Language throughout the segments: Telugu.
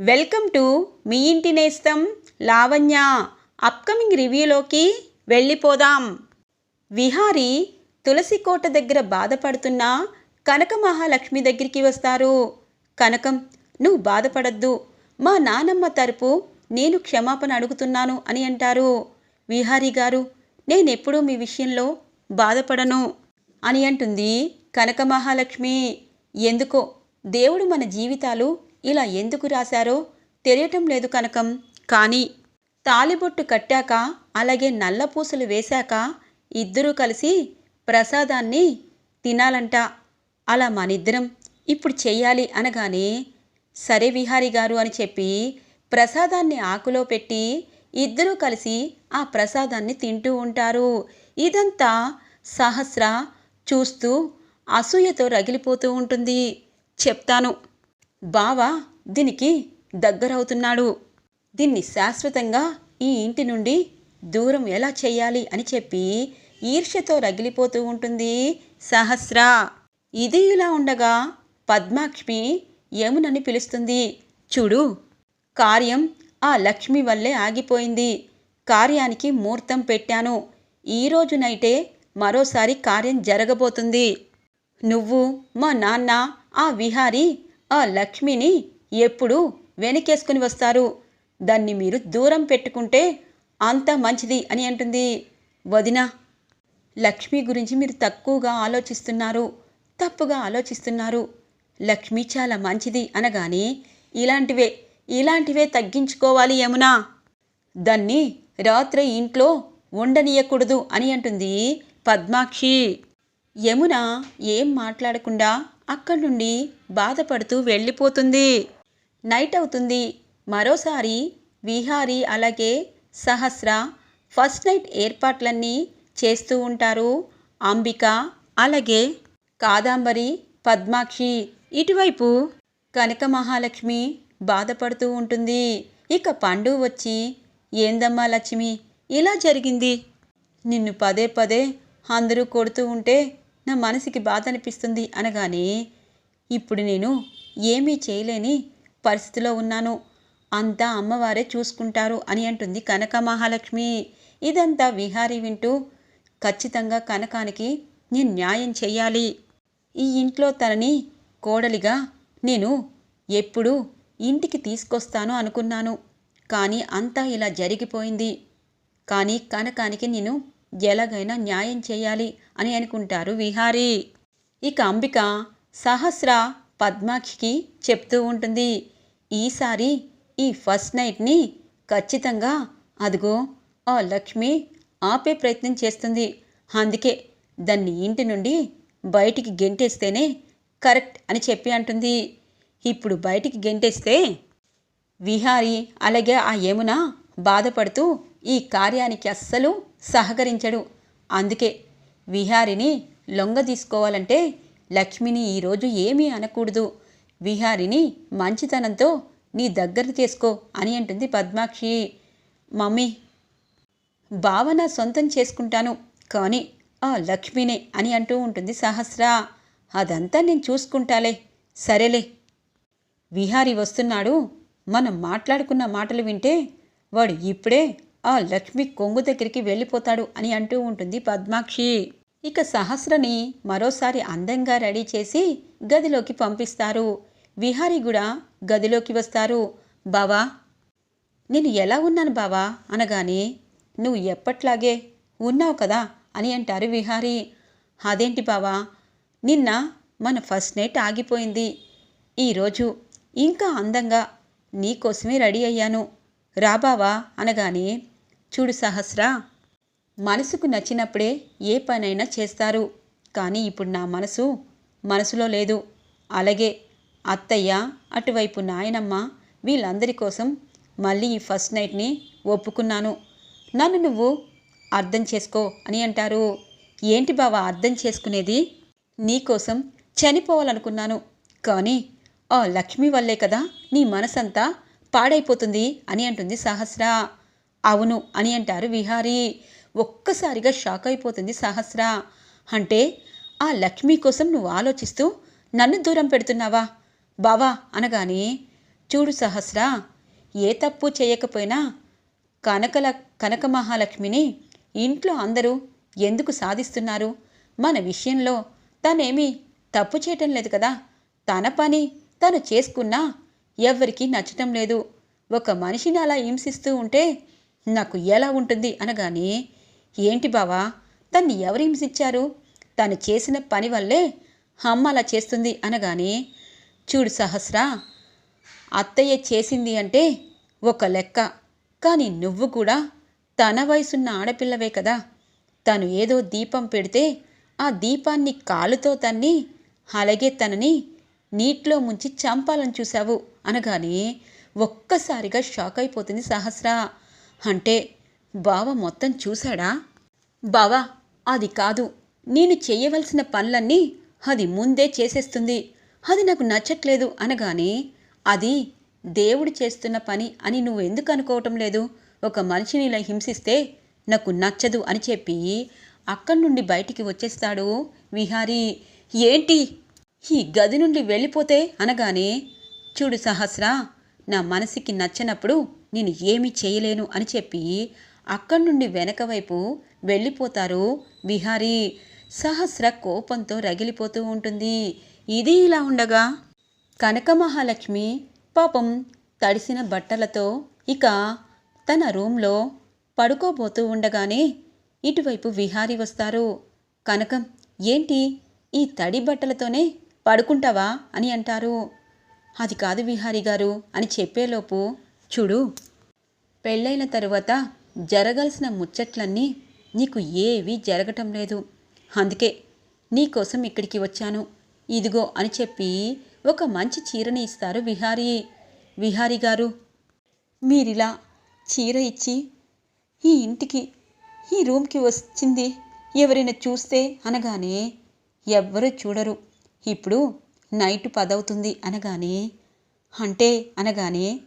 వెల్కమ్ టు మీ ఇంటి నేస్తం లావణ్య. అప్కమింగ్ రివ్యూలోకి వెళ్ళిపోదాం. విహారి తులసి కోట దగ్గర బాధపడుతున్న కనక మహాలక్ష్మి దగ్గరికి వస్తారు. కనకం నువ్వు బాధపడద్దు. మా నానమ్మ తరపు నేను క్షమాపణ అడుగుతున్నాను అని అంటారు. విహారి గారు నేనెప్పుడూ మీ విషయంలో బాధపడను అని అంటుంది కనక మహాలక్ష్మి. ఎందుకో? దేవుడు మన జీవితాలు ఇలా ఎందుకు రాశారో తెలియటం లేదు కనకం. కానీ తాలిబొట్టు కట్టాక అలాగే నల్ల పూసలు వేశాక ఇద్దరూ కలిసి ప్రసాదాన్ని తినాలంట. అలా మనిద్దరం ఇప్పుడు చెయ్యాలి అనగానే సరే విహారి గారు అని చెప్పి ప్రసాదాన్ని ఆకులో పెట్టి ఇద్దరూ కలిసి ఆ ప్రసాదాన్ని తింటూ ఉంటారు. ఇదంతా సహస్ర చూస్తూ అసూయతో రగిలిపోతూ ఉంటుంది. చెప్తాను. బావ దీనికి దగ్గరవుతున్నాడు. దీన్ని శాశ్వతంగా ఈ ఇంటి నుండి దూరం ఎలా చేయాలి అని చెప్పి ఈర్ష్యతో రగిలిపోతూ ఉంటుంది సహస్ర. ఇది ఇలా ఉండగా పద్మాక్ష్మి యమునని పిలుస్తుంది. చూడు కార్యం ఆ లక్ష్మి వల్లే ఆగిపోయింది. కార్యానికి ముహూర్తం పెట్టాను. ఈరోజు నైటే మరోసారి కార్యం జరగబోతుంది. నువ్వు మా నాన్న ఆ విహారి ఆ లక్ష్మిని ఎప్పుడు వెనకేసుకుని వస్తారు. దాన్ని మీరు దూరం పెట్టుకుంటే అంత మంచిది అని అంటుంది వదిన. లక్ష్మి గురించి మీరు తక్కువగా ఆలోచిస్తున్నారు తప్పుగా ఆలోచిస్తున్నారు. లక్ష్మి చాలా మంచిది అనగానే ఇలాంటివే ఇలాంటివే తగ్గించుకోవాలి యమునా. దాన్ని రాత్రి ఇంట్లో ఉండనీయకూడదు అని అంటుంది పద్మాక్షి. యమున ఏం మాట్లాడకుండా అక్కడి నుండి బాధపడుతూ వెళ్ళిపోతుంది. నైట్ అవుతుంది. మరోసారి విహారి అలాగే సహస్ర ఫస్ట్ నైట్ ఏర్పాట్లన్నీ చేస్తూ ఉంటారు. అంబిక అలాగే కాదాంబరి పద్మాక్షి ఇటువైపు కనక మహాలక్ష్మి బాధపడుతూ ఉంటుంది. ఇక పండు వచ్చి ఏందమ్మా లక్ష్మి ఇలా జరిగింది? నిన్ను పదే పదే అందరూ కొడుతూ ఉంటే నా మనసుకి బాధ అనిపిస్తుంది అనగానే ఇప్పుడు నేను ఏమీ చేయలేని పరిస్థితిలో ఉన్నాను. అంతా అమ్మవారే చూసుకుంటారు అని అంటుంది కనక మహాలక్ష్మి. ఇదంతా విహారీ వింటూ ఖచ్చితంగా కనకానికి నేను న్యాయం చేయాలి ఈ ఇంట్లో తనని కోడలిగా నేను ఎప్పుడు ఇంటికి తీసుకొస్తాను అనుకున్నాను. కానీ అంతా ఇలా జరిగిపోయింది. కానీ కనకానికి నేను ఎలాగైనా న్యాయం చేయాలి అని అనుకుంటారు విహారీ. ఇక అంబిక సహస్ర పద్మాక్షికి చెప్తూ ఉంటుంది ఈసారి ఈ ఫస్ట్ నైట్ని ఖచ్చితంగా అదిగో ఆ లక్ష్మి ఆపే ప్రయత్నం చేస్తుంది. అందుకే దాన్ని ఇంటి నుండి బయటికి గెంటేస్తేనే కరెక్ట్ అని చెప్పి అంటుంది. ఇప్పుడు బయటికి గెంటేస్తే విహారి అలాగే ఆ యమున బాధపడుతూ ఈ కార్యానికి అస్సలు సహకరించడు. అందుకే విహారిని లొంగ తీసుకోవాలంటే లక్ష్మిని ఈరోజు ఏమీ అనకూడదు. విహారిని మంచితనంతో నీ దగ్గర చేసుకో అని అంటుంది పద్మాక్షి. మమ్మీ భావన సొంతం చేసుకుంటాను కానీ ఆ లక్ష్మినే అని అంటూ ఉంటుంది సహస్ర. అదంతా నేను చూసుకుంటాలే సరేలే. విహారి వస్తున్నాడు. మనం మాట్లాడుకున్న మాటలు వింటే వాడు ఇప్పుడే ఆ లక్ష్మి కొంగు దగ్గరికి వెళ్ళిపోతాడు అని అంటూ ఉంటుంది పద్మాక్షి. ఇక సహస్రని మరోసారి అందంగా రెడీ చేసి గదిలోకి పంపిస్తారు. విహారి కూడా గదిలోకి వస్తారు. బావా నేను ఎలా ఉన్నాను బావా? అనగానే నువ్వు ఎప్పట్లాగే ఉన్నావు కదా? అని అంటారు విహారీ. అదేంటి బావా నిన్న మన ఫస్ట్ నైట్ ఆగిపోయింది. ఈరోజు ఇంకా అందంగా నీకోసమే రెడీ అయ్యాను. రాబావా అనగానే చూడు సహస్ర మనసుకు నచ్చినప్పుడే ఏ పనైనా చేస్తారు. కానీ ఇప్పుడు నా మనసు మనసులో లేదు. అలాగే అత్తయ్య అటువైపు నాయనమ్మ వీళ్ళందరి కోసం మళ్ళీ ఈ ఫస్ట్ నైట్ని ఒప్పుకున్నాను. నన్ను నువ్వు అర్థం చేసుకో అని అంటారు. ఏంటి బావా అర్థం చేసుకునేది? నీకోసం చనిపోవాలనుకున్నాను. కానీ ఆ లక్ష్మి వల్లే కదా నీ మనసంతా పాడైపోతుంది అని అంటుంది సహస్ర. అవును అని అంటారు విహారీ. ఒక్కసారిగా షాక్ అయిపోతుంది సహస్ర. అంటే ఆ లక్ష్మి కోసం నువ్వు ఆలోచిస్తూ నన్ను దూరం పెడుతున్నావా? బావా అనగానే చూడు సహస్ర ఏ తప్పు చేయకపోయినా కనకల కనక మహాలక్ష్మిని ఇంట్లో అందరూ ఎందుకు సాధిస్తున్నారు? మన విషయంలో తనేమీ తప్పు చేయటం లేదు కదా? తన పని తను చేసుకున్నా ఎవ్వరికీ నచ్చటం లేదు. ఒక మనిషిని అలా హింసిస్తూ ఉంటే నాకు ఎలా ఉంటుంది అనగానే ఏంటి బావా తన్ని ఎవరు హింసించారు? తను చేసిన పని వల్లే అమ్మ అలా చేస్తుంది. అనగానే చూడు సహస్రా అత్తయ్య చేసింది అంటే ఒక లెక్క. కానీ నువ్వు కూడా తన వయసున్న ఆడపిల్లవే కదా. తను ఏదో దీపం పెడితే ఆ దీపాన్ని కాలుతో తన్ని అలాగే తనని నీటిలో ముంచి చంపాలని చూశావు. అనగానే ఒక్కసారిగా షాక్ అయిపోతుంది సహస్ర. అంటే బావ మొత్తం చూశాడా? బావా అది కాదు. నేను చేయవలసిన పనులన్నీ అది ముందే చేసేస్తుంది. అది నాకు నచ్చట్లేదు అనగానే అది దేవుడు చేస్తున్న పని అని నువ్వు ఎందుకు అనుకోవటం లేదు? ఒక మనిషిని ఇలా హింసిస్తే నాకు నచ్చదు అని చెప్పి అక్కడి నుండి బయటికి వచ్చేస్తాడు విహారీ. ఏంటి? ఈ గది నుండి వెళ్ళిపోతే అనగానే చూడు సహస్ర నా మనసుకి నచ్చనప్పుడు నేను ఏమీ చేయలేను అని చెప్పి అక్కడి నుండి వెనక వైపు వెళ్ళిపోతారు విహారీ. సహస్ర కోపంతో రగిలిపోతూ ఉంటుంది. ఇది ఇలా ఉండగా కనక మహాలక్ష్మి పాపం తడిసిన బట్టలతో ఇక తన రూమ్లో పడుకోబోతూ ఉండగానే ఇటువైపు విహారీ వస్తారు. కనకం ఏంటి? ఈ తడి బట్టలతోనే పడుకుంటావా? అని అంటారు. అది కాదు విహారీ గారు అని చెప్పేలోపు చూడు పెళ్ళైన తరువాత జరగాల్సిన ముచ్చట్లన్నీ నీకు ఏవీ జరగటం లేదు. అందుకే నీకోసం ఇక్కడికి వచ్చాను. ఇదిగో అని చెప్పి ఒక మంచి చీరని ఇస్తారు విహారీ. విహారీ గారు మీరిలా చీర ఇచ్చి ఈ ఇంటికి ఈ రూమ్కి వచ్చింది ఎవరైనా చూస్తే అనగానే ఎవ్వరూ చూడరు. ఇప్పుడు నైట్ పదవుతుంది అనగానే అంటే అనగానే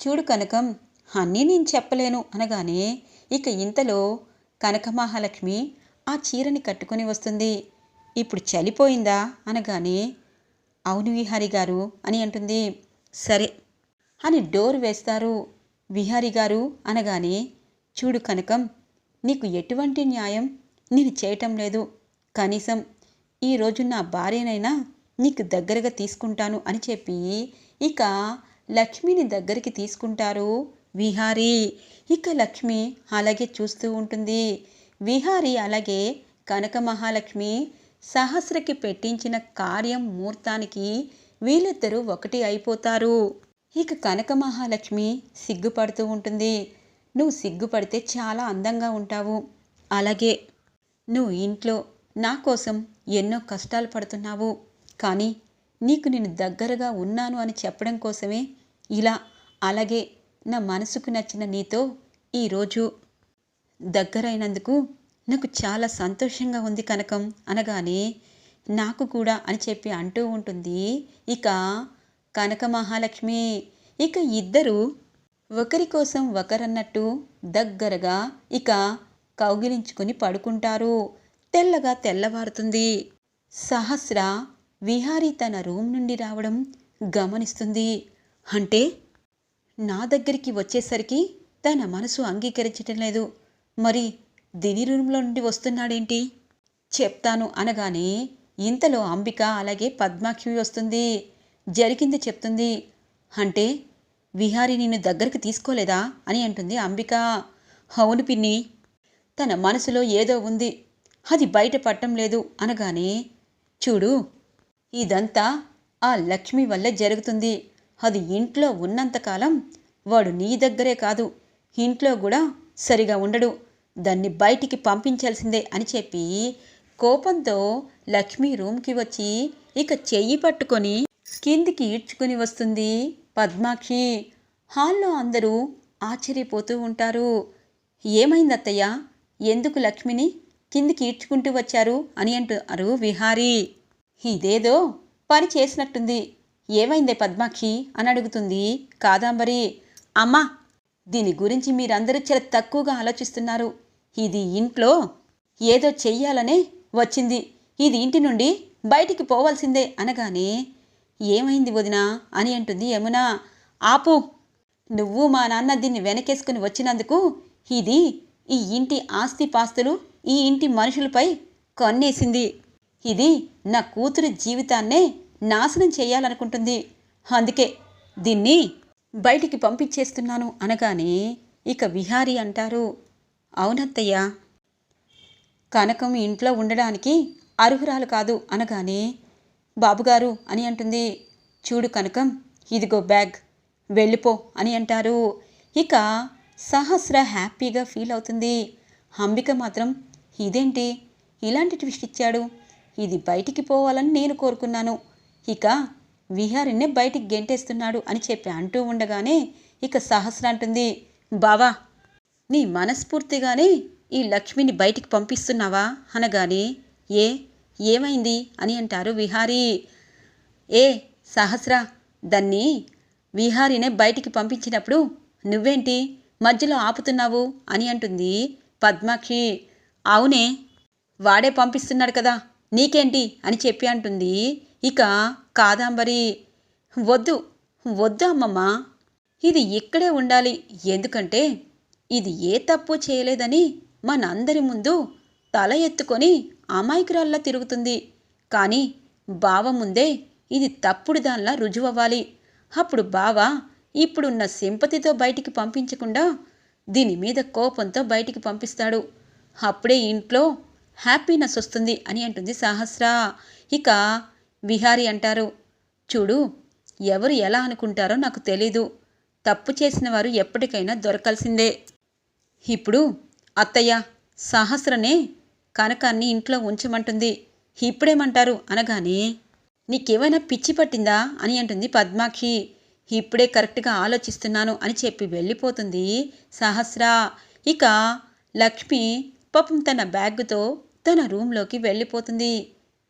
చూడు కనకం అన్నీ నేను చెప్పలేను అనగానే ఇక ఇంతలో కనక మహాలక్ష్మి ఆ చీరని కట్టుకొని వస్తుంది. ఇప్పుడు చలిపోయిందా అనగానే అవును విహారి గారు అని అంటుంది. సరే అని డోర్ వేస్తారు విహారి గారు అనగానే చూడు కనకం నీకు ఎటువంటి న్యాయం? నేను చేయటం లేదు. కనీసం ఈరోజు నా భార్యనైనా నీకు దగ్గరగా తీసుకుంటాను అని చెప్పి ఇక లక్ష్మిని దగ్గరికి తీసుకుంటారు విహారీ. ఇక లక్ష్మి అలాగే చూస్తూ ఉంటుంది. విహారీ అలాగే కనక మహాలక్ష్మి సహస్రకి పెట్టించిన కార్యం ముహూర్తానికి వీళ్ళిద్దరూ ఒకటి అయిపోతారు. ఇక కనక మహాలక్ష్మి సిగ్గుపడుతూ ఉంటుంది. నువ్వు సిగ్గుపడితే చాలా అందంగా ఉంటావు. అలాగే నువ్వు ఇంట్లో నా కోసం ఎన్నో కష్టాలు పడుతున్నావు. కానీ నీకు నేను దగ్గరగా ఉన్నాను అని చెప్పడం కోసమే ఇలా అలాగే నా మనసుకు నచ్చిన నీతో ఈరోజు దగ్గరైనందుకు నాకు చాలా సంతోషంగా ఉంది కనకం అనగానే నాకు కూడా అని చెప్పి అంటూ ఉంటుంది. ఇక కనక మహాలక్ష్మి ఇక ఇద్దరు ఒకరి కోసం ఒకరన్నట్టు దగ్గరగా ఇక కౌగిలించుకొని పడుకుంటారు. తెల్లగా తెల్లవారుతుంది. సహస్ర విహారీ తన రూమ్ నుండి రావడం గమనిస్తుంది. అంటే నా దగ్గరికి వచ్చేసరికి తన మనసు అంగీకరించటం లేదు. మరి దిని రూమ్లో నుండి వస్తున్నాడేంటి? చెప్తాను అనగానే ఇంతలో అంబిక అలాగే పద్మాక్షి వస్తుంది. జరిగింది చెప్తుంది. అంటే విహారి నిన్ను దగ్గరికి తీసుకోలేదా అని అంటుంది అంబిక. అవును పిన్ని. తన మనసులో ఏదో ఉంది. అది బయట పట్టం లేదు అనగానే చూడు ఇదంతా ఆ లక్ష్మి వల్లే జరుగుతుంది. అది ఇంట్లో ఉన్నంతకాలం వాడు నీ దగ్గరే కాదు. ఇంట్లో కూడా సరిగా ఉండడు. దాన్ని బయటికి పంపించాల్సిందే అని చెప్పి కోపంతో లక్ష్మి రూమ్కి వచ్చి ఇక చెయ్యి పట్టుకొని కిందికి ఈడ్చుకుని వస్తుంది పద్మాక్షి. హాల్లో అందరూ ఆశ్చర్యపోతూ ఉంటారు. ఏమైంది అత్తయ్య ఎందుకు లక్ష్మిని కిందికి ఈడ్చుకుంటూ వచ్చారు అని అంటారు విహారీ. ఇదేదో పని చేసినట్టుంది. ఏమైందే పద్మాక్షి అని అడుగుతుంది కాదాంబరి. అమ్మా దీని గురించి మీరందరూ చాలా తక్కువగా ఆలోచిస్తున్నారు. ఇది ఇంట్లో ఏదో చెయ్యాలనే వచ్చింది. ఇది ఇంటి నుండి బయటికి పోవాల్సిందే అనగానే ఏమైంది వదిన? అని అంటుంది యమున. ఆపు నువ్వు మా నాన్న దీన్ని వెనకేసుకుని వచ్చినందుకు ఇది ఈ ఇంటి ఆస్తి పాస్తులు ఈ ఇంటి మనుషులపై కన్నేసింది. ఇది నా కూతురి జీవితాన్నే నాశనం చేయాలనుకుంటుంది. అందుకే దీన్ని బయటికి పంపించేస్తున్నాను అనగానే ఇక విహారీ అంటారు అవునత్తయ్య కనకం ఇంట్లో ఉండడానికి అర్హురాలు కాదు అనగానే బాబుగారు అని అంటుంది. చూడు కనకం ఇదిగో బ్యాగ్ వెళ్ళిపో అని అంటారు. ఇక సహస్ర హ్యాపీగా ఫీల్ అవుతుంది. అంబిక మాత్రం ఇదేంటి? ఇలాంటి ట్విస్ట్ ఇచ్చాడు. ఇది బయటికి పోవాలని నేను కోరుకున్నాను. ఇక విహారినే బయటికి గెంటేస్తున్నాడు అని చెప్పి అంటూ ఉండగానే ఇక సహస్ర అంటుంది బావా నీ మనస్ఫూర్తిగానే ఈ లక్ష్మిని బయటికి పంపిస్తున్నావా? అనగానే ఏ ఏమైంది? అని అంటారు విహారీ. ఏ సహస్ర దాన్ని విహారీనే బయటికి పంపించినప్పుడు నువ్వేంటి మధ్యలో ఆపుతున్నావు? అని అంటుంది పద్మాక్షి. అవునే వాడే పంపిస్తున్నాడు కదా నీకేంటి అని చెప్పి అంటుంది. ఇక కాదాంబరి వద్దు వద్దు అమ్మమ్మ. ఇది ఇక్కడే ఉండాలి. ఎందుకంటే ఇది ఏ తప్పు చేయలేదని మనందరి ముందు తల ఎత్తుకొని అమాయకురాల్లా తిరుగుతుంది. కానీ బావ ముందే ఇది తప్పుడు దానిలా రుజువవ్వాలి. అప్పుడు బావ ఇప్పుడున్న సింపతితో బయటికి పంపించకుండా దీని మీద కోపంతో బయటికి పంపిస్తాడు. అప్పుడే ఇంట్లో హ్యాపీనెస్ వస్తుంది అని అంటుంది సహస్ర. ఇక విహారి అంటారు చూడు ఎవరు ఎలా అనుకుంటారో నాకు తెలీదు. తప్పు చేసిన వారు ఎప్పటికైనా దొరకాల్సిందే. ఇప్పుడు అత్తయ్య సహస్రనే కనకాన్ని ఇంట్లో ఉంచమంటుంది. ఇప్పుడేమంటారు అనగానే నీకేమైనా పిచ్చి పట్టిందా? అని అంటుంది పద్మాక్షి. ఇప్పుడే కరెక్ట్గా ఆలోచిస్తున్నాను అని చెప్పి వెళ్ళిపోతుంది సహస్ర. ఇక లక్ష్మి పాపం తన బ్యాగ్తో తన రూంలోకి వెళ్ళిపోతుంది.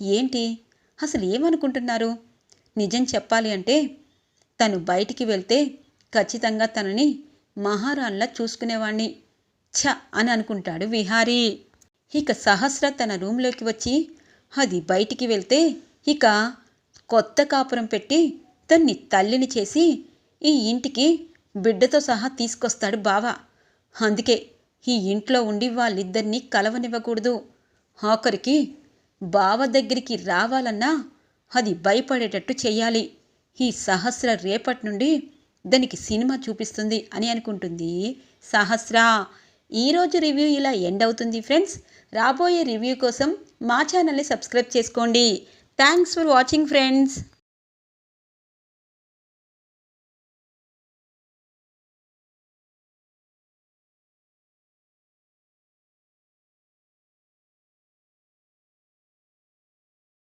ఏంటి? అసలు ఏమనుకుంటున్నారు? నిజం చెప్పాలి అంటే తను బయటికి వెళ్తే ఖచ్చితంగా తనని మహారాణ్లా చూసుకునేవాణ్ణి. ఛ! అని అనుకుంటాడు విహారీ. ఇక సహస్ర తన రూంలోకి వచ్చి అది బయటికి వెళ్తే ఇక కొత్త కాపురం పెట్టి తన్ని తల్లిని చేసి ఈ ఇంటికి బిడ్డతో సహా తీసుకొస్తాడు బావ. అందుకే ఈ ఇంట్లో ఉండి వాళ్ళిద్దరినీ కలవనివ్వకూడదు. ఆఖరికి బావ దగ్గరికి రావాలన్నా అది భయపడేటట్టు చెయ్యాలి. ఈ సహస్ర రేపటి నుండి దానికి సినిమా చూపిస్తుంది అని అనుకుంటుంది సహస్ర. ఈరోజు రివ్యూ ఇలా ఎండ్ అవుతుంది ఫ్రెండ్స్. రాబోయే రివ్యూ కోసం మా ఛానల్ని సబ్స్క్రైబ్ చేసుకోండి. Thanks for watching friends.